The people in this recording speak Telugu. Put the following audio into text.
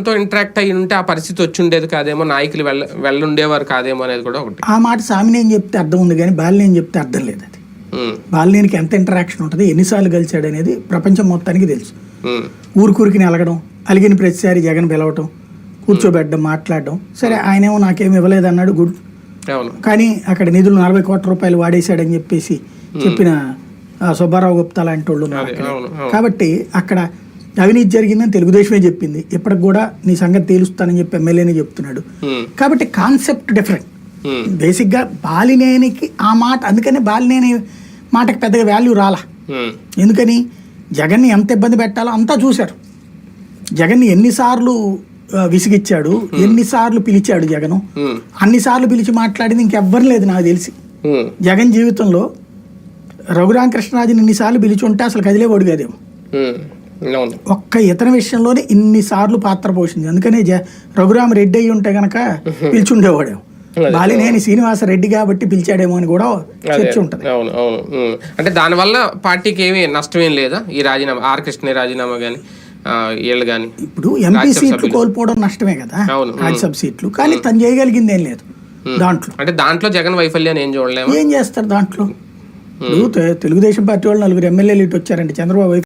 తో ఇంటరాక్ట్ అయ్యి ఉంటే ఆ పరిస్థితి వచ్చి ఉండేది కాదేమో నాయకులు వెళ్ళ వెళ్ళుండేవారు కాదేమో అనేది కూడా ఒకటి. ఆ మాట సామినేని చెప్తే అర్థం ఉంది కానీ బాలినేని చెప్తే అర్థం లేదు అది. బాలినేనికి ఎంత ఇంటరాక్షన్ ఉంటుంది ఎన్నిసార్లు కలిశాడు అనేది ప్రపంచం మొత్తానికి తెలుసు. ఊరికూరికి అలగడం అలిగిన ప్రతిసారి జగన్ పిలవటం కూర్చోబెట్టడం మాట్లాడడం. సరే ఆయనేమో నాకేం ఇవ్వలేదు అన్నాడు గుడ్ కానీ అక్కడ నిధులు నలభై కోట్ల రూపాయలు వాడేశాడని చెప్పేసి చెప్పిన ఆ, సుబ్బారావు గుప్తా లాంటి వాళ్ళు కాబట్టి అక్కడ అవినీతి జరిగిందని తెలుగుదేశమే చెప్పింది. ఇప్పటికి కూడా నీ సంగతి తేలుస్తానని చెప్పి ఎమ్మెల్యేనే చెప్తున్నాడు. కాబట్టి కాన్సెప్ట్ డిఫరెంట్. బేసిక్గా బాలినేనికి ఆ మాట అందుకని బాలినేని మాటకి పెద్దగా వాల్యూ రాలా. ఎందుకని? జగన్ని ఎంత ఇబ్బంది పెట్టాలో అంతా చూశారు జగన్ని ఎన్నిసార్లు విసిగిచ్చాడు. ఎన్నిసార్లు పిలిచాడు జగను. అన్నిసార్లు పిలిచి మాట్లాడింది ఇంకెవ్వరు లేదు నాకు తెలిసి. జగన్ జీవితంలో రఘురామకృష్ణరాజుని ఇన్నిసార్లు పిలిచి ఉంటే అసలు కదిలే ఒడిగేదేమో ఉమ్, అవును ఒక్క ఇతర విషయంలోనే ఇన్నిసార్లు పాత్ర పోషింది అందుకనే రఘురామ రెడ్డి అయి ఉంటే గనక పిలిచుండేవాడేమో బాలినేని శ్రీనివాస రెడ్డి కాబట్టి పిలిచాడేమో అని కూడా చర్చ ఉంటుంది. అవును అవును. అంటే దానివల్ల పార్టీకి ఏమి నష్టం ఏం లేదా? ఈ రాజీనామా ఆర్ కృష్ణ రాజీనామా కానీ వీళ్ళు కానీ ఇప్పుడు ఎంపీ సీట్లు కోల్పోవడం నష్టమే కదా. రాజ్యసభ సీట్లు. కానీ తను చేయగలిగింది ఏం లేదు దాంట్లో. అంటే దాంట్లో జగన్ వైఫల్యాన్ని ఏం చూడలేము? ఏం చేస్తారు దాంట్లో? తెలుగుదేశం పార్టీ వాళ్ళు నలుగురు ఎమ్మెల్యేలు ఇటు వచ్చారంటే చంద్రబాబు